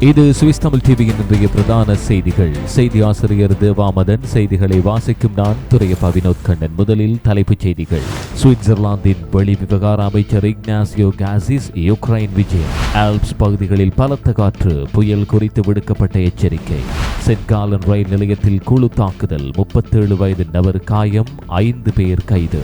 இது சுவிஸ் தமிழ் டிவியின் இன்றைய பிரதான செய்திகள். செய்தி ஆசிரியர் தேவாமதன் செய்திகளை வாசிக்கும் நான் துறையப்பா வினோத் கண்ணன். முதலில் தலைப்புச் செய்திகள். சுவிட்சர்லாந்தின் வெளி விவகார அமைச்சர் இக்னாசியோ காசிஸ் யுக்ரைன் விஜயம். ஆல்ப்ஸ் பகுதிகளில் பலத்த காற்று புயல் குறித்து விடுக்கப்பட்ட எச்சரிக்கை. சென்காலன் ரயில் நிலையத்தில் குழு தாக்குதல் முப்பத்தேழு வயது நபர் காயம் ஐந்து பேர் கைது.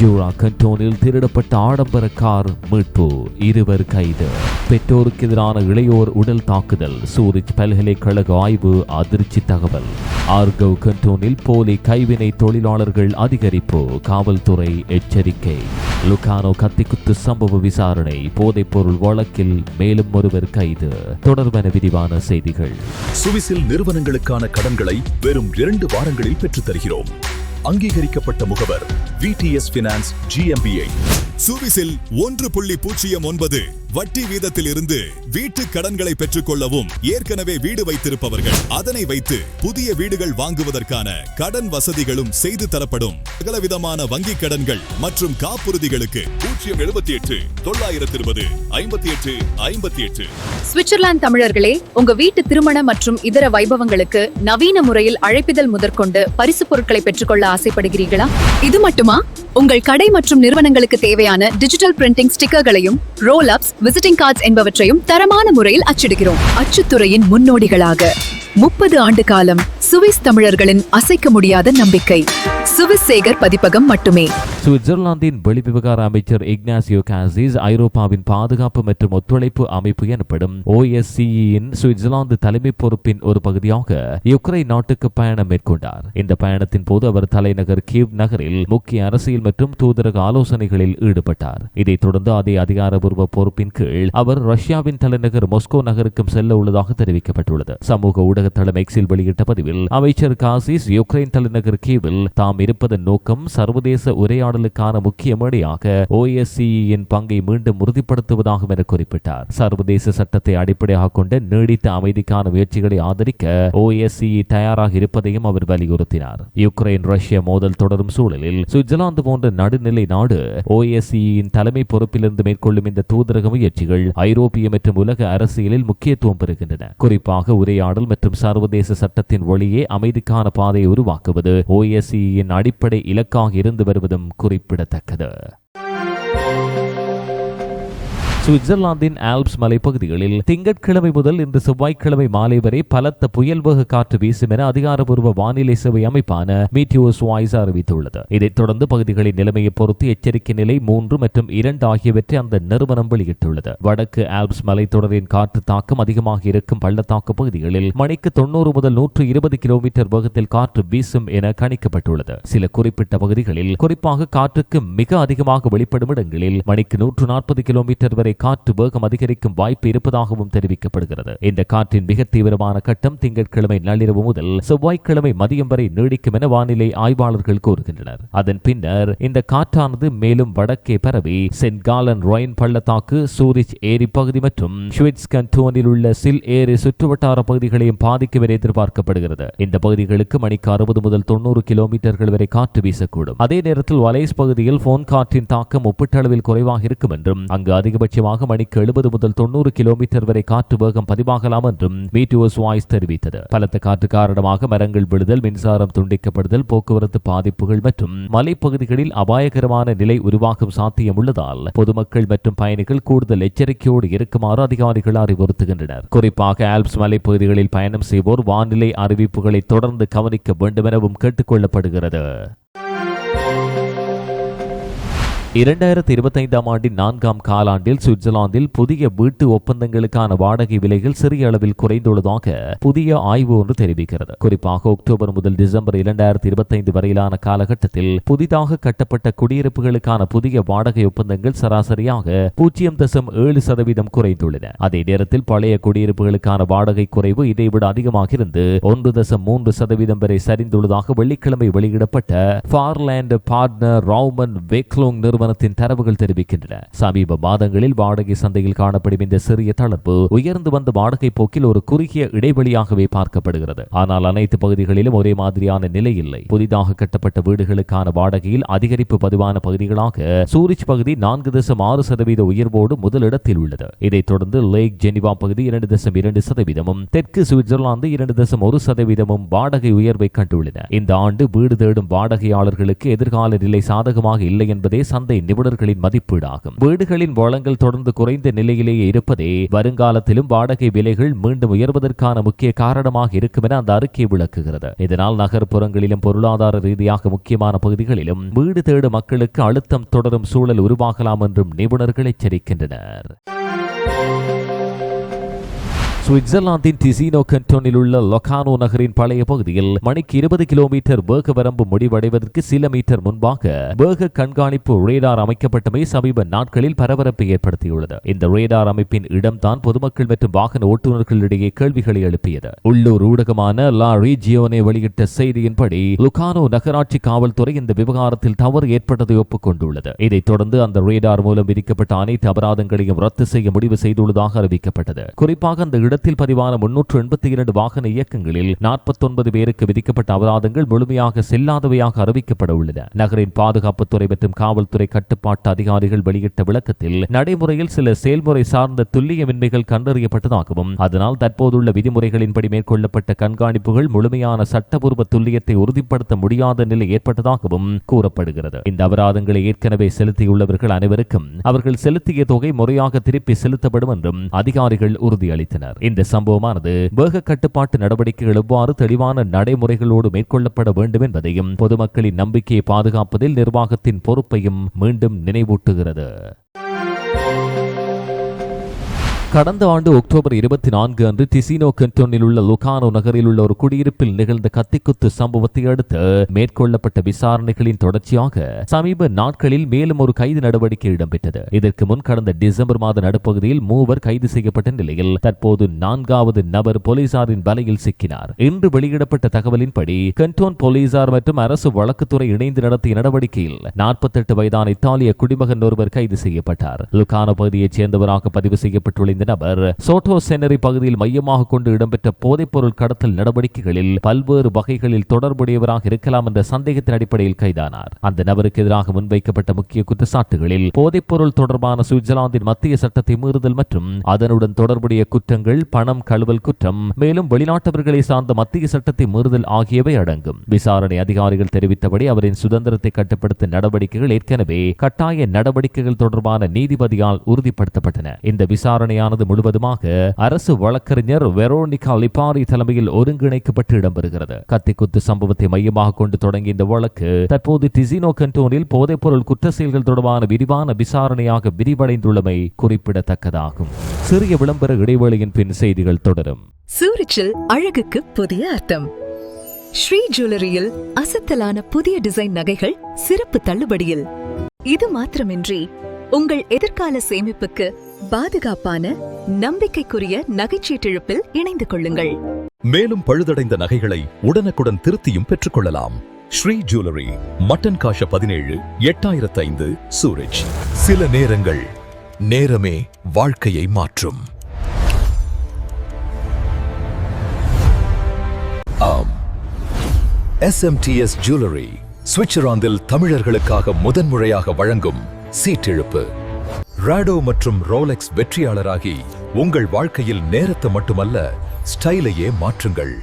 ஜூரா கண்டோனில் திருடப்பட்ட ஆடம்பர கார் மீட்பு. இருவர் கைது. பெற்றோருக்கு எதிரான இளையோர் உடல் தாக்குதல். சூரிச் பல்கலைக்கழக ஆய்வு அதிர்ச்சி தகவல். ஆர்கவ் கண்டோனில் போலி கைவினை தொழிலாளர்கள் அதிகரிப்பு. காவல்துறை எச்சரிக்கை. லுகானோ கத்திக்குத்து சம்பவ விசாரணை. போதைப்பொருள் வழக்கில் மேலும் ஒருவர் கைது. தொடர்பான விரிவான செய்திகள். சுவிசில் நிறுவனங்களுக்கான கடன்களை வெறும் இரண்டு வாரங்களில் பெற்றுத் தருகிறோம் அங்கீகரிக்கப்பட்ட முகவர் விடிஎஸ் பினான்ஸ் ஜிஎம்பிஐ சுவிஸில் ஒன்று புள்ளி பூஜ்ஜியம் ஒன்பது வட்டி வீதத்தில் இருந்து வீட்டு கடன்களை பெற்றுக்கொள்ளவும் ஏற்கனவே வீடு வைத்திருப்பவர்கள். அதனை வைத்து புதிய வீடுகள் வாங்குவதற்கான கடன் வசதிகளும் செய்து தரப்படும். சகலவிதமான வங்கிக் கடன்கள் மற்றும் காப்புறுதிகளுக்கு பூஜ்ஜியம் எழுபத்தி எட்டு தொள்ளாயிரத்தி இருபது ஐம்பத்தி எட்டு ஐம்பத்தி எட்டு. சுவிட்சர்லாந்து தமிழர்களே உங்க வீட்டு திருமண மற்றும் இதர வைபவங்களுக்கு நவீன முறையில் அழைப்பிதழ் முதற்கொண்டு பரிசு பொருட்களை பெற்றுக்கொள்ள ஆசைப்படுகிறீர்களா? இது மட்டுமா? உங்கள் கடை மற்றும் நிறுவனங்களுக்கு தேவையான டிஜிட்டல் பிரிண்டிங் ஸ்டிக்கர்களையும் ரோல் அப்ஸ் விசிட்டிங் கார்ட்ஸ் என்பவற்றையும் தரமான முறையில் அச்சிடுகிறோம். அச்சுத்துறையின் முன்னோடிகளாக. முப்பது ஆண்டு காலம் சுவிஸ் தமிழர்களின் அசைக்க முடியாத நம்பிக்கை. சுவிஸ் சேகர் பதிப்பகம் மட்டுமே. சுவிட்சர்லாந்தின் வெளிவிவகார அமைச்சர் இக்னாசியோ காசிஸ் ஐரோப்பாவின் பாதுகாப்பு மற்றும் ஒத்துழைப்பு அமைப்பு எனப்படும் ஓஎஸ்சியின் சுவிட்சர்லாந்து தலைமை பொறுப்பின் ஒரு பகுதியாக யுக்ரைன் நாட்டுக்கு பயணம் மேற்கொண்டார். இந்த பயணத்தின் போது அவர் தலைநகர் கீவ் நகரில் முக்கிய அரசியல் மற்றும் தூதரக ஆலோசனைகளில் ஈடுபட்டார். இதைத் தொடர்ந்து அதே அதிகாரபூர்வ பொறுப்பின் கீழ் அவர் ரஷ்யாவின் தலைநகர் மொஸ்கோ நகருக்கும் செல்ல உள்ளதாக தெரிவிக்கப்பட்டுள்ளது. சமூக ஊடக தளம் எக்ஸில் வெளியிட்ட பதிவில் அமைச்சர் காசிஸ் யுக்ரைன் தலைநகர் கீவில் தாம் இருப்பதன் நோக்கம் சர்வதேச உரையாடலுக்கான முக்கிய மேடையாக ஓஎஸ்சியின் பங்கை மீண்டும் உறுதிப்படுத்துவதாகும் என குறிப்பிட்டார். சர்வதேச சட்டத்தை அடிப்படையாக கொண்ட நீடித்த அமைதிக்கான முயற்சிகளை ஆதரிக்க ஓஎஸ்சி தயாராக இருப்பதையும் அவர் வலியுறுத்தினார். யுக்ரைன் ரஷ்ய மோதல் தொடரும் சூழலில் சுவிட்சர்லாந்து போன்ற நடுநிலை நாடு ஓஎஸ்சியின் தலைமை பொறுப்பிலிருந்து மேற்கொள்ளும் இந்த தூதரக முயற்சிகள் ஐரோப்பிய மற்றும் உலக அரசியலில் முக்கியத்துவம் பெறுகின்றன. குறிப்பாக உரையாடல் மற்றும் சர்வதேச சட்டத்தின் வழியே அமைதிக்கான பாதையை உருவாக்குவது ஓஎஸ்சியின் அடிப்படை இலக்காக இருந்து வருவதும் குறிப்பிடத்தக்கது. சுவிட்சர்லாந்தின் ஆல்ப்ஸ் மலைப்பகுதிகளில் திங்கட்கிழமை முதல் இன்று செவ்வாய்க்கிழமை மாலை வரை பலத்த புயல் வேக காற்று வீசும் என அதிகாரப்பூர்வ வானிலை சேவை அமைப்பான மீட்டியோஸ் வாய்ஸ் அறிவித்துள்ளது. இதைத் தொடர்ந்து பகுதிகளின் நிலைமையை பொறுத்து எச்சரிக்கை நிலை மூன்று மற்றும் இரண்டு ஆகியவற்றை அந்த நிறுவனம் வெளியிட்டுள்ளது. வடக்கு ஆல்ப்ஸ் மலைத்தொடரின் காற்று தாக்கம் அதிகமாக இருக்கும் பள்ளத்தாக்கு பகுதிகளில் மணிக்கு தொண்ணூறு முதல் நூற்று இருபது கிலோமீட்டர் வேகத்தில் காற்று வீசும் என கணிக்கப்பட்டுள்ளது. சில குறிப்பிட்ட பகுதிகளில் குறிப்பாக காற்றுக்கு மிக அதிகமாக வெளிப்படும் இடங்களில் மணிக்கு நூற்று நாற்பது கிலோமீட்டர் வரை காற்று வேகம் அதிகரிக்கும் வாய்ப்பு இருப்பதாகவும் தெரிவிக்கப்படுகிறது. இந்த காற்றின் மிக தீவிரமான கட்டம் திங்கட்கிழமை நள்ளிரவு முதல் செவ்வாய்க்கிழமை மதியம் வரை நீடிக்கும் என வானிலை ஆய்வாளர்கள் கூறுகின்றனர். அதன் பின்னர் இந்த காற்றானது மேலும் வடக்கே பரவி சென்ட் காலன் ராயின் பள்ளத்தாக்கு சூரிச் ஏரி பகுதி மற்றும் ஷுவிட்ஸ் கண்டோனில் உள்ள சில் ஏரி சுற்றுவட்டார பகுதிகளையும் பாதிக்கும் என எதிர்பார்க்கப்படுகிறது. இந்த பகுதிகளுக்கு மணிக்கு அறுபது முதல் தொண்ணூறு கிலோமீட்டர்கள் வரை காற்று வீசக்கூடும். அதே நேரத்தில் வலைஸ் பகுதியில் போன் காற்றின் தாக்கம் ஒப்பீட்டளவில் குறைவாக இருக்கும் என்றும் அங்கு அதிகபட்ச முக்கியமாக மணிக்கு எழுபது முதல் தொண்ணூறு கிலோமீட்டர் வரை காற்று வேகம் பதிவாகலாம் என்றும் மீட்டுவஸ் வாய்ஸ் தெரிவித்தது. பலத்த காற்று காரணமாக மரங்கள் விழுதல் மின்சாரம் துண்டிக்கப்படுதல் போக்குவரத்து பாதிப்புகள் மற்றும் மலைப்பகுதிகளில் அபாயகரமான நிலை உருவாகும் சாத்தியம் உள்ளதால் பொதுமக்கள் மற்றும் பயணிகள் கூடுதல் எச்சரிக்கையோடு இருக்குமாறு அதிகாரிகள் அறிவுறுத்துகின்றனர். குறிப்பாக ஆல்ப்ஸ் மலைப்பகுதிகளில் பயணம் செய்வோர் வானிலை அறிவிப்புகளை தொடர்ந்து கவனிக்க வேண்டும் எனவும் கேட்டுக்கொள்ளப்படுகிறது இரண்டாயிரத்தி இருபத்தைந்தாம் ஆண்டின் நான்காம் காலாண்டில் சுவிட்சர்லாந்தில் புதிய வீட்டு ஒப்பந்தங்களுக்கான வாடகை விலைகள் சிறிய அளவில் குறைந்துள்ளதாக புதிய ஆய்வு ஒன்று தெரிவிக்கிறது. குறிப்பாக அக்டோபர் முதல் டிசம்பர் இரண்டாயிரத்தி இருபத்தைந்து வரையிலான காலகட்டத்தில் புதிதாக கட்டப்பட்ட குடியிருப்புகளுக்கான புதிய வாடகை ஒப்பந்தங்கள் சராசரியாக பூஜ்ஜியம் தசம் ஏழு சதவீதம் குறைந்துள்ளன. அதே நேரத்தில் பழைய குடியிருப்புகளுக்கான வாடகை குறைவு இதைவிட அதிகமாக இருந்து ஒன்று தசம் மூன்று சதவீதம் வரை சரிந்துள்ளதாக வெள்ளிக்கிழமை வெளியிடப்பட்ட ஃபார்லேண்ட் பார்ட்னர் ரவுமன் வெக்லோங் நிறுவனத்தின் தரவுகள் தெரிவிக்கின்றன. சமீப மாதங்களில் வாடகை சந்தையில் காணப்படும் இந்த சிறிய தளர்வு உயர்ந்து வந்த வாடகை போக்கில் ஒரு குறுகிய இடைவெளியாகவே பார்க்கப்படுகிறது. ஆனால் அனைத்து பகுதிகளிலும் ஒரே மாதிரியான நிலை இல்லை. புதிதாக கட்டப்பட்ட வீடுகளுக்கான வாடகையில் அதிகரிப்பு பதிவான பகுதிகளாக சூரிச் பகுதி நான்கு தசம் ஆறு சதவீத உயர்வோடு முதலிடத்தில் உள்ளது. இதைத் தொடர்ந்து லேக் ஜெனிவா பகுதி இரண்டு தசம் இரண்டு சதவீதமும் தெற்கு சுவிட்சர்லாந்து இரண்டு தசம் ஒரு சதவீதமும் வாடகை உயர்வை கண்டுள்ளன. இந்த ஆண்டு வீடு தேடும் வாடகையாளர்களுக்கு எதிர்கால நிலை சாதகமாக இல்லை என்பதே சந்தை நிபுணர்களின் மதிப்பீடாகும். வீடுகளின் வளங்கள் தொடர்ந்து குறைந்த நிலையிலேயே இருப்பதே வருங்காலத்திலும் வாடகை விலைகள் மீண்டும் உயர்வதற்கான முக்கிய காரணமாக இருக்கும் என அந்த அறிக்கை விளக்குகிறது. இதனால் நகர்ப்புறங்களிலும் பொருளாதார ரீதியாக முக்கியமான பகுதிகளிலும் வீடு தேடும் மக்களுக்கு அழுத்தம் தொடரும் சூழல் உருவாகலாம் என்றும் நிபுணர்கள் எச்சரிக்கின்றனர். சுவிட்சர்லாந்தின் டிசினோ கண்டோனில் உள்ள லொகானோ நகரின் பழைய பகுதியில் மணிக்கு இருபது கிலோமீட்டர் வேக வரம்பு முடிவடைவதற்கு சில மீட்டர் முன்பாக வேக கண்காணிப்பு ரேடார் அமைக்கப்பட்டமை சமீப நாட்களில் பரபரப்பை ஏற்படுத்தியுள்ளது. இந்த ரேடார் அமைப்பின் இடம்தான் பொதுமக்கள் மற்றும் வாகன ஓட்டுநர்களிடையே கேள்விகளை எழுப்பியது. உள்ளூர் ஊடகமான லா ரீஜியோனே வெளியிட்ட செய்தியின்படி லுகானோ நகராட்சி காவல்துறை இந்த விவகாரத்தில் தவறு ஏற்பட்டதை ஒப்புக்கொண்டுள்ளது. இதைத் தொடர்ந்து அந்த ரேடார் மூலம் விதிக்கப்பட்ட அனைத்து அபராதங்களையும் ரத்து செய்ய முடிவு செய்துள்ளதாக அறிவிக்கப்பட்டது. குறிப்பாக அந்த இடத்தில் பதிவான முன்னூற்று எண்பத்தி இரண்டு வாகன இயக்கங்களில் நாற்பத்தொன்பது பேருக்கு விதிக்கப்பட்ட அபராதங்கள் முழுமையாக செல்லாதவையாக அறிவிக்கப்பட உள்ளன. நகரின் பாதுகாப்புத்துறை மற்றும் காவல்துறை கட்டுப்பாட்டு அதிகாரிகள் வெளியிட்ட விளக்கத்தில் நடைமுறையில் சில செயல்முறை சார்ந்த துல்லியமின்மைகள் கண்டறியப்பட்டதாகவும் அதனால் தற்போதுள்ள விதிமுறைகளின்படி மேற்கொள்ளப்பட்ட கண்காணிப்புகள் முழுமையான சட்டபூர்வ துல்லியத்தை உறுதிப்படுத்த முடியாத நிலை ஏற்பட்டதாகவும் கூறப்படுகிறது. இந்த அபராதங்களை ஏற்கனவே செலுத்தியுள்ளவர்கள் அனைவருக்கும் அவர்கள் செலுத்திய தொகை முறையாக திருப்பி செலுத்தப்படும் என்றும் அதிகாரிகள் உறுதியளித்தனர். இந்த சம்பவமானது வேக கட்டுப்பாட்டு நடவடிக்கைகள் எவ்வாறு தெளிவான நடைமுறைகளோடு மேற்கொள்ளப்பட வேண்டும் என்பதையும் பொதுமக்களின் நம்பிக்கையை பாதுகாப்பதில் நிர்வாகத்தின் பொறுப்பையும் மீண்டும் நினைவூட்டுகிறது. கடந்த ஆண்டு அக்டோபர் இருபத்தி நான்கு அன்று டிசினோ கென்டோனில் உள்ள லுகானோ நகரில் உள்ள ஒரு குடியிருப்பில் நிகழ்ந்த கத்திக்குத்து சம்பவத்தை அடுத்து மேற்கொள்ளப்பட்ட விசாரணைகளின் தொடர்ச்சியாக சமீப நாட்களில் மேலும் ஒரு கைது நடவடிக்கை இடம்பெற்றது. இதற்கு முன் கடந்த டிசம்பர் மாத நடுப்பகுதியில் மூவர் கைது செய்யப்பட்ட நிலையில் தற்போது நான்காவது நபர் போலீசாரின் வலையில் சிக்கினார். இன்று வெளியிடப்பட்ட தகவலின்படி கென்டோன் போலீசார் மற்றும் அரசு வழக்குத்துறை இணைந்து நடத்திய நடவடிக்கையில் நாற்பத்தெட்டு வயதான இத்தாலிய குடிமகன் ஒருவர் கைது செய்யப்பட்டார். லுகானோ பகுதியைச் சேர்ந்தவராக பதிவு செய்யப்பட்டுள்ள இந்த நபர் சோட்டோ செனரி பகுதியில் மையமாக கொண்டு இடம்பெற்ற போதைப்பொருள் கடத்தல் நடவடிக்கைகளில் பல்வேறு வகைகளில் தொடர்புடையவராக இருக்கலாம் என்ற சந்தேகத்தின் அடிப்படையில் கைதானார். அந்த நபருக்கு எதிராக முன்வைக்கப்பட்ட முக்கிய குற்றச்சாட்டுகளில் போதைப்பொருள் தொடர்பான சுவிட்சர்லாந்தின் மத்திய சட்டத்தை மீறுதல் மற்றும் அதனுடன் தொடர்புடைய குற்றங்கள் பணம் கழுவல் குற்றம் மேலும் வெளிநாட்டவர்களை சார்ந்த மத்திய சட்டத்தை மீறுதல் ஆகியவை அடங்கும். விசாரணை அதிகாரிகள் தெரிவித்தபடி அவரின் சுதந்திரத்தை கட்டுப்படுத்தும் நடவடிக்கைகள் ஏற்கனவே கட்டாய நடவடிக்கைகள் தொடர்பான நீதிபதியால் உறுதிப்படுத்தப்பட்டன. இந்த ஆனது முழுவதுமாக அரசு வழக்கறிஞர் வெரோனிகா லிபாரி தலைமையில் ஒருங்கிணைக்கப்பட்டு இடம்பெறுகிறது. கத்திக்குத்து சம்பவத்தை மையமாக கொண்டு தொடங்கிய இந்த வழக்கு தற்போது டிசினோ கண்டோனில் போதைப்பொருள் குற்ற செயல்கள் தொடர்பான விரிவான விசாரணையாக விரிவடைந்துள்ளமை குறிப்பிடத்தக்கதாகும். சிறிய விளம்பர இடைவேளையின் பின் செய்திகள் தொடரும். சூரிச்சில் அழகுக்கு புதிய அர்த்தம். ஸ்ரீ ஜுவல்லரியில் அசத்தலான புதிய டிசைன் நகைகள் சிறப்பு தள்ளுபடியில். இது மாத்திரமின்றி உங்கள் எதிர்கால சேமிப்புக்கு பாதுகாப்பான நம்பிக்கைக்குரிய நகைச்சீட்டிழப்பில் இணைந்து கொள்ளுங்கள். மேலும் பழுதடைந்த நகைகளை உடனுக்குடன் திருத்தியும் பெற்றுக்கொள்ளலாம். ஸ்ரீ ஜுவல்லரி மட்டன் காஷ பதினேழு எட்டாயிரத்து ஐந்து சூரஜ். சில நேரங்கள் நேரமே வாழ்க்கையை மாற்றும். ஆம். எஸ்எம்டிஎஸ் ஜுவல்லரி சுவிட்சர்லாந்தில் தமிழர்களுக்காக முதன்முறையாக வழங்கும் சீட்டெழுப்பு ராடோ மற்றும் ரோலெக்ஸ் வெற்றியாளராகி உங்கள் வாழ்க்கையில் நேரத்தை மட்டுமல்ல ஸ்டைலையே மாற்றுங்கள்.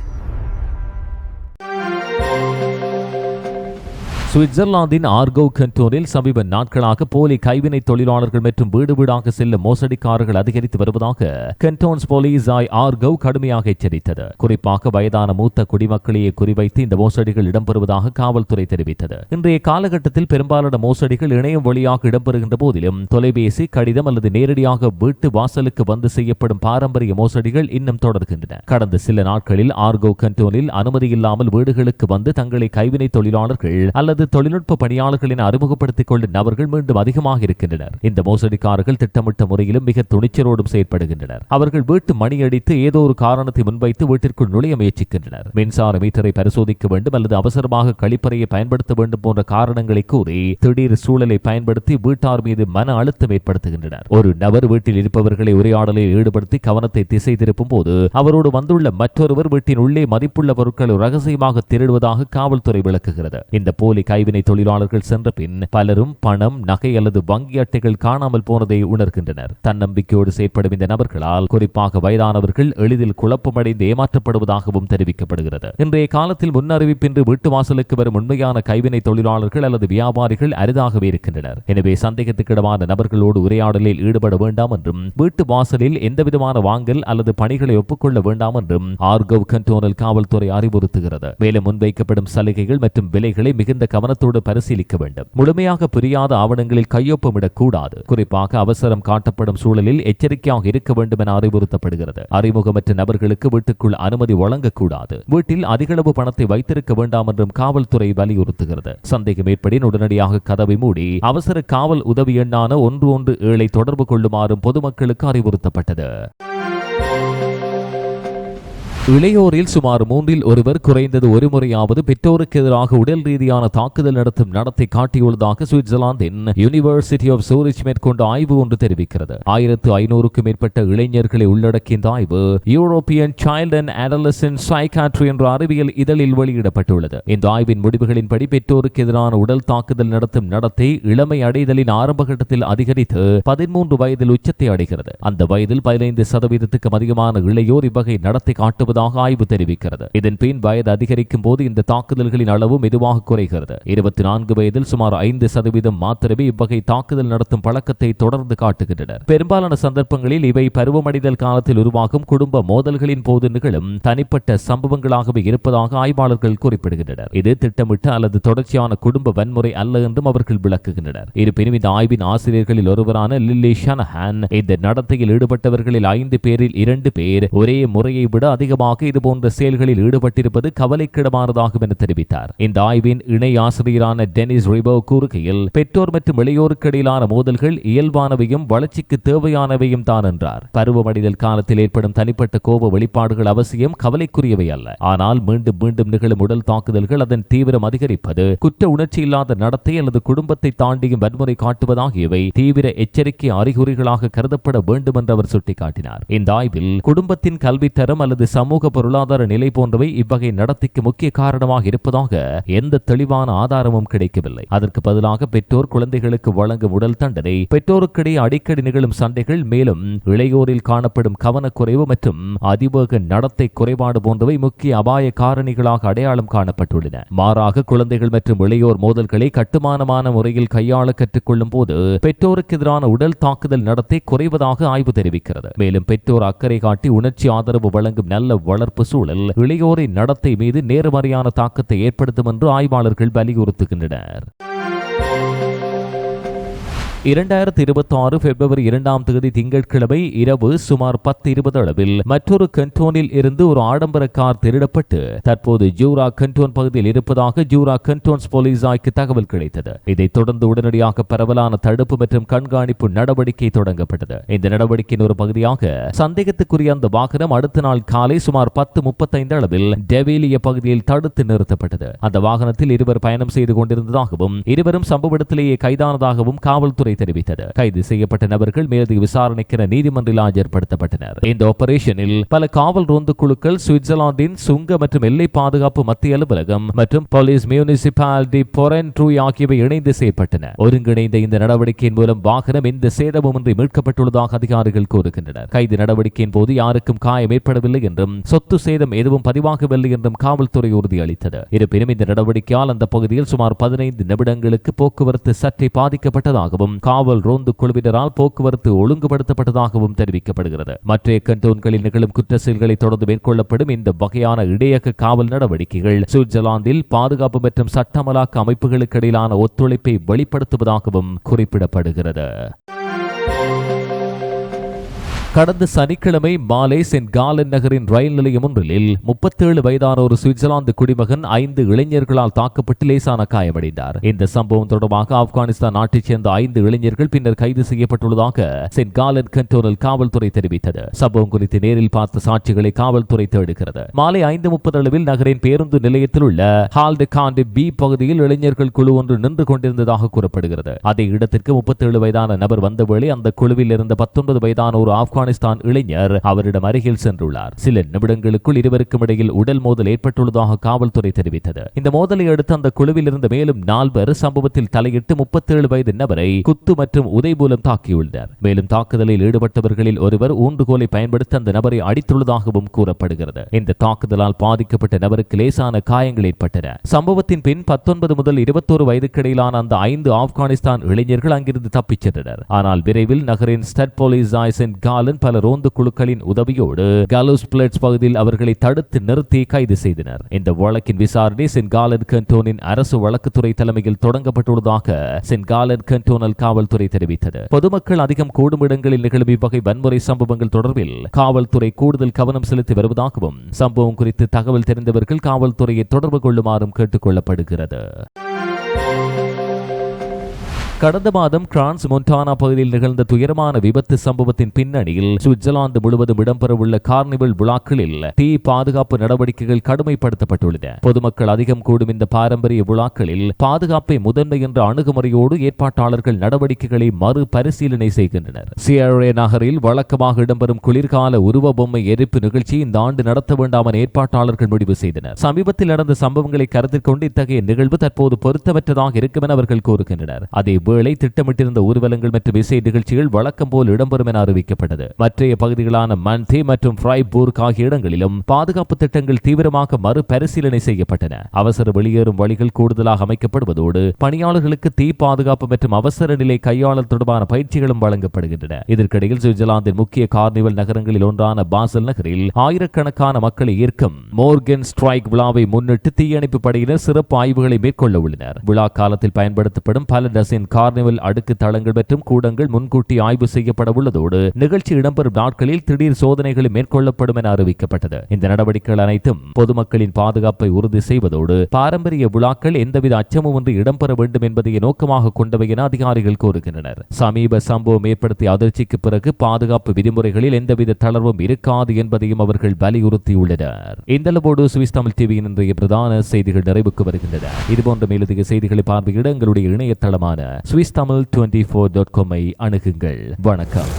சுவிட்சர்லாந்தின் ஆர்கோ கண்டோனில் சமீப நாட்களாக போலி கைவினை தொழிலாளர்கள் மற்றும் வீடு வீடாக செல்லும் மோசடிக்காரர்கள் அதிகரித்து வருவதாக கண்டோன்ஸ் போலீஸ் ஆய் ஆர்கோ கடுமையாக எச்சரித்தது. குறிப்பாக வயதான மூத்த குடிமக்களையே குறிவைத்து இந்த மோசடிகள் இடம்பெறுவதாக காவல்துறை தெரிவித்தது. இன்றைய காலகட்டத்தில் பெரும்பாலான மோசடிகள் இணையம் வழியாக இடம்பெறுகின்ற போதிலும் தொலைபேசி கடிதம் அல்லது நேரடியாக வீட்டு வாசலுக்கு வந்து செய்யப்படும் பாரம்பரிய மோசடிகள் இன்னும் தொடர்கின்றன. கடந்த சில நாட்களில் ஆர்கோ கண்டோனில் அனுமதி இல்லாமல் வீடுகளுக்கு வந்து தங்களை கைவினை தொழிலாளர்கள் அல்லது தொழில்நுட்ப பணியாளர்களின் அறிமுகப்படுத்திக் கொள்ளும் நபர்கள் மீண்டும் அதிகமாக இருக்கின்றனர். இந்த மோசடிக்காரர்கள் திட்டமிட்ட முறையிலும் மிக துணிச்சலோடும் செயற்படுகின்றனர். அவர்கள் வீட்டு மணியடித்து ஏதோ ஒரு காரணத்தை முன்வைத்து வீட்டிற்குள் நுழைய முயற்சிக்கின்றனர். மின்சார மீட்டரை பரிசோதிக்க வேண்டும் அல்லது அவசரமாக கழிப்பறையை பயன்படுத்த வேண்டும் போன்ற காரணங்களை கூறி திடீர் சூழலை பயன்படுத்தி வீட்டார் மீது மன அழுத்தம் ஏற்படுத்துகின்றனர். ஒரு நபர் வீட்டில் இருப்பவர்களை உரையாடலில் ஈடுபடுத்தி கவனத்தை திசை திருப்பும் போது அவரோடு வந்துள்ள மற்றொருவர் வீட்டின் உள்ளே மதிப்புள்ள பொருட்களை ரகசியமாக திருடுவதாக காவல்துறை விளக்குகிறது. இந்த போலி கைவினை தொழிலாளர்கள் சென்ற பின் பலரும் பணம் நகை அல்லது வங்கி அட்டைகள் காணாமல் போனதை உணர்கின்றனர். தன்னம்பிக்கையோடு செயற்படும் இந்த நபர்களால் குறிப்பாக வயதானவர்கள் எளிதில் குழப்பமடைந்து ஏமாற்றப்படுவதாகவும் தெரிவிக்கப்படுகிறது. இன்றைய காலத்தில் முன்னறிவிப்பின்றி வீட்டு வாசலுக்கு வரும் உண்மையான கைவினை தொழிலாளர்கள் அல்லது வியாபாரிகள் அரிதாகவே இருக்கின்றனர். எனவே சந்தேகத்துக்கிடமான நபர்களோடு உரையாடலில் ஈடுபட வேண்டாம் என்றும் வீட்டு வாசலில் எந்தவிதமான வாங்கல் அல்லது பணிகளை ஒப்புக்கொள்ள வேண்டாம் என்றும் ஆர்கவ் கண்டோனல் காவல்துறை அறிவுறுத்துகிறது. மேலும் முன்வைக்கப்படும் சலுகைகள் மற்றும் விலைகளை மிகுந்த கவனத்தோடு பரிசீலிக்க வேண்டும். முழுமையாக புரியாத ஆவணங்களில் கையொப்பமிடக் கூடாது குறிப்பாக அவசரம் காட்டப்படும் சூழலில் எச்சரிக்கையாக இருக்க வேண்டும் என அறிவுறுத்தப்படுகிறது. அறிமுகமற்ற நபர்களுக்கு வீட்டுக்குள் அனுமதி வழங்கக்கூடாது. வீட்டில் அதிகளவு பணத்தை வைத்திருக்க வேண்டாம் என்றும் காவல்துறை வலியுறுத்துகிறது. சந்தேகம் ஏற்படின் உடனடியாக கதவை மூடி அவசர காவல் உதவி எண்ணான ஒன்று ஒன்று ஏழை தொடர்பு கொள்ளுமாறும் பொதுமக்களுக்கு அறிவுறுத்தப்பட்டது. இளையோரில் சுமார் மூன்றில் ஒருவர் குறைந்தது ஒரு முறையாவது பெற்றோருக்கு எதிராக உடல் ரீதியான தாக்குதல் நடத்தும் நடத்தை காட்டியுள்ளதாக சுவிட்சர்லாந்தின் யூனிவர்சிட்டி ஆஃப் சூரிச் மேற்கொண்ட ஆய்வு ஒன்று தெரிவிக்கிறது. ஆயிரத்து ஐநூறுக்கும் மேற்பட்ட இளைஞர்களை உள்ளடக்கிய இந்த ஆய்வு European child and adolescent psychiatry என்ற அறிவியல் இதழில் வெளியிடப்பட்டுள்ளது. இந்த ஆய்வின் முடிவுகளின்படி பெற்றோருக்கு எதிரான உடல் தாக்குதல் நடத்தும் நடத்தை இளமை அடைதலின் ஆரம்ப கட்டத்தில் அதிகரித்து பதிமூன்று வயதில் உச்சத்தை அடைகிறது. அந்த வயதில் பதினைந்து சதவீதத்துக்கும் அதிகமான இளையோர் இவ்வகை நடத்தை காட்டுவது காட்டுவதாக ஆய்வு தெரிவிக்கிறது. இதன் பின் வயது அதிகரிக்கும் போது இந்த தாக்குதல்களின் அளவு மெதுவாக குறைகிறது. இருபத்தி நான்கு வயதில் சுமார் ஐந்து சதவீதம் மாத்திரமே இவ்வகை தாக்குதல் நடத்தும் பழக்கத்தை தொடர்ந்து காட்டுகின்றனர். பெரும்பாலான சந்தர்ப்பங்களில் இவை பருவமடைதல் காலத்தில் உருவாகும் குடும்ப மோதல்களின் போது நிகழும் தனிப்பட்ட சம்பவங்களாகவே இருப்பதாக ஆய்வாளர்கள் குறிப்பிடுகின்றனர். இது திட்டமிட்ட அல்லது தொடர்ச்சியான குடும்ப வன்முறை அல்ல என்றும் அவர்கள் விளக்குகின்றனர். இருப்பினும் இந்த ஆய்வின் ஆசிரியர்களில் ஒருவரான லில்லி ஷனஹான் இந்த நடத்தையில் ஈடுபட்டவர்களில் ஐந்து பேரில் இரண்டு பேர் ஒரே முறையை விட அதிகமாக இதுபோன்ற செயல்களில் ஈடுபட்டிருப்பது கவலைக்கிடமானதாகும் என தெரிவித்தார். இந்த ஆய்வின் இணை ஆசிரியரான டெனிஸ் ரிபோ கூறுகையில் பெற்றோர் மற்றும் இளையோருக்கு இடையிலான மோதல்கள் இயல்பானவையும் வளர்ச்சிக்கு தேவையானவையும் தான் என்றார். பருவமடைதல் காலத்தில் ஏற்படும் தனிப்பட்ட கோப வெளிப்பாடுகள் அவசியம் கவலைக்குரியவை அல்ல. ஆனால் மீண்டும் மீண்டும் நிகழும் உடல் தாக்குதல்கள் அதன் தீவிரம் அதிகரிப்பது குற்ற உணர்ச்சி இல்லாத நடத்தை அல்லது குடும்பத்தை தாண்டியும் வன்முறை காட்டுவதாகியவை தீவிர எச்சரிக்கை அறிகுறிகளாக கருதப்பட வேண்டும் என்று அவர் சுட்டிக்காட்டினார். இந்த ஆய்வில் குடும்பத்தின் கல்வித்தரம் அல்லது சமூக பொருளாதார நிலை போன்றவை இவ்வகை நடத்திக்கு முக்கிய காரணமாக இருப்பதாக எந்த தெளிவான ஆதாரமும் கிடைக்கவில்லை. அதற்கு பதிலாக பெற்றோர் குழந்தைகளுக்கு வழங்கும் உடல் தண்டனை பெற்றோருக்கிடையே அடிக்கடி நிகழும் சண்டைகள் மேலும் இளையோரில் காணப்படும் கவனக்குறைவு மற்றும் அதிவேக நடத்தை குறைபாடு போன்றவை முக்கிய அபாய காரணிகளாக அடையாளம் காணப்பட்டுள்ளன. மாறாக குழந்தைகள் மற்றும் இளையோர் மோதல்களை கட்டுமானமான முறையில் கையாள கற்றுக்கொள்ளும் போது பெற்றோருக்கு எதிரான உடல் தாக்குதல் நடத்தை குறைவதாக ஆய்வு தெரிவிக்கிறது. மேலும் பெற்றோர் அக்கறை காட்டி உணர்ச்சி ஆதரவு வழங்கும் நல்ல வளர்ப்பு சூழல் இளையோரின் நடத்தை மீது நேர்மறையான தாக்கத்தை ஏற்படுத்தும் என்று ஆய்வாளர்கள் வலியுறுத்துகின்றனர். இரண்டாயிரத்தி இருபத்தி ஆறு பிப்ரவரி இரண்டாம் தேதி திங்கட்கிழமை இரவு சுமார் பத்து இருபது அளவில் மற்றொரு கண்டோனில் இருந்து ஒரு ஆடம்பர கார் திருடப்பட்டு தற்போது ஜூரா கண்டோன் பகுதியில் இருப்பதாக ஜூரா கண்டோன்ஸ் போலீசாய்க்கு தகவல் கிடைத்தது. இதைத் தொடர்ந்து உடனடியாக பரவலான தடுப்பு மற்றும் கண்காணிப்பு நடவடிக்கை தொடங்கப்பட்டது. இந்த நடவடிக்கையின் ஒரு பகுதியாக சந்தேகத்துக்குரிய அந்த வாகனம் அடுத்த நாள் காலை சுமார் பத்து முப்பத்தைந்து அளவில் டெவேலிய பகுதியில் தடுத்து நிறுத்தப்பட்டது. அந்த வாகனத்தில் இருவர் பயணம் செய்து கொண்டிருந்ததாகவும் இருவரும் சம்பவ இடத்திலேயே கைதானதாகவும் காவல்துறை தெரிவித்தது. கைது செய்யப்பட்ட நபர்கள் மேலதிக விசாரணைக்கென நீதிமன்றில் ஆஜர்படுத்தப்பட்டனர். இந்த ஆபரேஷனில் பல காவல் ரோந்து குழுக்கள் சுவிட்சர்லாந்தின் சுங்க மற்றும் எல்லை பாதுகாப்பு மத்திய அலுவலகம் மற்றும் போலீஸ் மியூனிசிபாலிட்டி பொரன்ட்ரூய் ஆகியவை இணைந்து செயல்பட்டன ஒருங்கிணைந்த இந்த நடவடிக்கையின் மூலம் வாகனம் எந்த சேதமுமின்றி மீட்கப்பட்டுள்ளதாக அதிகாரிகள் கூறுகின்றனர். கைது நடவடிக்கையின் போது யாருக்கும் காயம் ஏற்படவில்லை என்றும் சொத்து சேதம் எதுவும் பதிவாகவில்லை என்றும் காவல்துறை உறுதியளித்தது. இருப்பினும் இந்த நடவடிக்கையால் அந்த பகுதியில் சுமார் பதினைந்து நிமிடங்களுக்கு போக்குவரத்து சற்றே பாதிக்கப்பட்டதாகவும் காவல் ரோந்து குழுவினரால் போக்குவரத்து ஒழுங்குபடுத்தப்பட்டதாகவும் தெரிவிக்கப்படுகிறது. மற்ற கண்டோன்களில் நிகழும் குற்ற செயல்களை தொடர்ந்து மேற்கொள்ளப்படும் இந்த வகையான இடையக காவல் நடவடிக்கைகள் சுவிட்சர்லாந்தில் பாதுகாப்பு மற்றும் சட்டமலாக்க அமைப்புகளுக்கு இடையிலான ஒத்துழைப்பை வெளிப்படுத்துவதாகவும் குறிப்பிடப்படுகிறது. கடந்த சனிக்கிழமை மாலே சென்ட் காலன் நகரின் ரயில் நிலையம் ஒன்றில் முப்பத்தேழு வயதான ஒரு சுவிட்சர்லாந்து குடிமகன் ஐந்து இளைஞர்களால் தாக்கப்பட்டு லேசான காயமடைந்தார். இந்த சம்பவம் தொடர்பாக ஆப்கானிஸ்தான் நாட்டைச் சேர்ந்த ஐந்து இளைஞர்கள் பின்னர் கைது செய்யப்பட்டுள்ளதாக சென்ட் காலன் கண்டோனல் காவல்துறை தெரிவித்தது. சம்பவம் குறித்து நேரில் பார்த்த சாட்சிகளை காவல்துறை தேடுகிறது. மாலை ஐந்து முப்பது அளவில் நகரின் பேருந்து நிலையத்தில் உள்ள ஹால்டு காண்டு பி பகுதியில் இளைஞர்கள் குழு ஒன்று நின்று கொண்டிருந்ததாக கூறப்படுகிறது. அதே இடத்திற்கு முப்பத்தேழு வயதான நபர் வந்தவேளை அந்த குழுவில் இருந்த பத்தொன்பது வயதான ஒரு ஆப்கான் ஆப்கானிஸ்தான் இளைஞர் அவரிடம் அருகில் சென்றுள்ளார். சில நிமிடங்களுக்குள் இருவருக்கும் இடையில் உடல் மோதல் ஏற்பட்டுள்ளதாக காவல்துறை தெரிவித்தது. இந்த மோதலை அடுத்து அந்த குழுவில் இருந்த மேலும் நால்வர் சம்பவத்தில் தலையிட்டு முப்பத்தேழு வயது நபரை குத்து மற்றும் உதை மூலம் தாக்கியுள்ளனர். மேலும் தாக்குதலில் ஈடுபட்டவர்களில் ஒருவர் ஊன்றுகோலை பயன்படுத்தி அந்த நபரை அடித்துள்ளதாகவும் கூறப்படுகிறது. இந்த தாக்குதலால் பாதிக்கப்பட்ட நபருக்கு லேசான காயங்கள் ஏற்பட்டன. சம்பவத்தின் பின் பத்தொன்பது முதல் இருபத்தோரு வயதுக்கிடையிலான அந்த ஐந்து ஆப்கானிஸ்தான் இளைஞர்கள் அங்கிருந்து தப்பிச் சென்றனர். ஆனால் விரைவில் நகரின் ஸ்டட் போலீஸ் ஜாய்சன் காலன் பல ரோந்து குழுக்களின் உதவியோடு கலோஸ் பிளட்ஸ் பகுதியில் அவர்களை தடுத்து நிறுத்தி கைது செய்தனர். இந்த வழக்கின் விசாரணை சென் காலன் கண்டோனின் அரசு வழக்குத்துறை தலைமையில் தொடங்கப்பட்டுள்ளதாக சென் காலன் கண்டோனல் காவல்துறை தெரிவித்தது. பொதுமக்கள் அதிகம் கூடும் இடங்களில் நிகழும் இவ்வகை வன்முறை சம்பவங்கள் தொடர்பில் காவல்துறை கூடுதல் கவனம் செலுத்தி வருவதாகவும் சம்பவம் குறித்து தகவல் தெரிந்தவர்கள் காவல்துறையை தொடர்பு கொள்ளுமாறும் கேட்டுக் கொள்ளப்படுகிறது. கடந்த மாதம் பிரான்ஸ் மொன்டானா பகுதியில் நிகழ்ந்த துயரமான விபத்து சம்பவத்தின் பின்னணியில் சுவிட்சர்லாந்து முழுவதும் இடம்பெறவுள்ள கார்னிவல் விழாக்களில் தீ பாதுகாப்பு நடவடிக்கைகள் கடுமைப்படுத்தப்பட்டுள்ளன. பொதுமக்கள் அதிகம் கூடும் இந்த பாரம்பரிய விழாக்களில் பாதுகாப்பை முதன்மை என்ற அணுகுமுறையோடு ஏற்பாட்டாளர்கள் நடவடிக்கைகளை மறுபரிசீலனை செய்கின்றனர். சியரே நகரில் வழக்கமாக இடம்பெறும் குளிர்கால உருவ பொம்மை எரிப்பு நிகழ்ச்சி இந்த ஆண்டு நடத்த வேண்டாம் என ஏற்பாட்டாளர்கள் முடிவு செய்தனர். சமீபத்தில் நடந்த சம்பவங்களை கருத்தில் கொண்டு இத்தகைய நிகழ்வு தற்போது பொருத்தமற்றதாக இருக்கும் என அவர்கள் கூறுகின்றனர். அதே வேளை திட்டமிட்டிருந்த ஊர்வலங்கள் மற்றும் இசை நிகழ்ச்சிகள் வழக்கம் போல் இடம்பெறும் என அறிவிக்கப்பட்டது. மற்றைய பகுதிகளான மன்தே மற்றும் ஃப்ரைபூர்க் ஆகிய இடங்களிலும் பாதுகாப்பு திட்டங்கள் தீவிரமாக மறுபரிசீலனை செய்யப்பட்டன. அவசர வெளியேறும் வழிகள் கூடுதலாக அமைக்கப்படுவதோடு பணியாளர்களுக்கு தீ பாதுகாப்பு மற்றும் அவசர நிலை கையாளல் தொடர்பான பயிற்சிகளும் வழங்கப்படுகின்றன. இதற்கிடையில் சுவிட்சர்லாந்தின் முக்கிய கார்னிவல் நகரங்களில் ஒன்றான பாசல் நகரில் ஆயிரக்கணக்கான மக்களை ஈர்க்கும் மோர்கன் ஸ்ட்ரைக் விழாவை முன்னிட்டு தீயணைப்பு படையினர் சிறப்பு ஆய்வுகளை மேற்கொள்ள உள்ளனர். விழா காலத்தில் பயன்படுத்தப்படும் பல டசின் கார்னிவல் அடுக்கு தளங்கள் மற்றும் கூடங்கள் முன்கூட்டி ஆய்வு செய்யப்பட உள்ளதோடு நிகழ்ச்சி இடம்பெறும் நாட்களில் திடீர் சோதனைகள் மேற்கொள்ளப்படும் என அறிவிக்கப்பட்டது. இந்த நடவடிக்கைகள் அனைத்தும் பொதுமக்களின் பாதுகாப்பை உறுதி செய்வதோடு பாரம்பரிய விழாக்கள் எந்தவித அச்சமுமின்றி இடம்பெற வேண்டும் என்பதையே நோக்கமாக கொண்டவை என அதிகாரிகள் கூறுகின்றனர். சமீப சம்பவம் ஏற்படுத்திய அதிர்ச்சிக்கு பிறகு பாதுகாப்பு விதிமுறைகளில் எந்தவித தளர்வும் இருக்காது என்பதையும் அவர்கள் வலியுறுத்தியுள்ளனர். இந்த அளவோடு சுவிஸ் தமிழ் டிவியின் இன்றைய பிரதான செய்திகள் நிறைவுக்கு வருகின்றன. இதுபோன்ற மேலதிக செய்திகளை பார்வையிட எங்களுடைய இணையதளமான Swiss Tamil twenty four dot காமை அணுகுங்கள். வணக்கம்.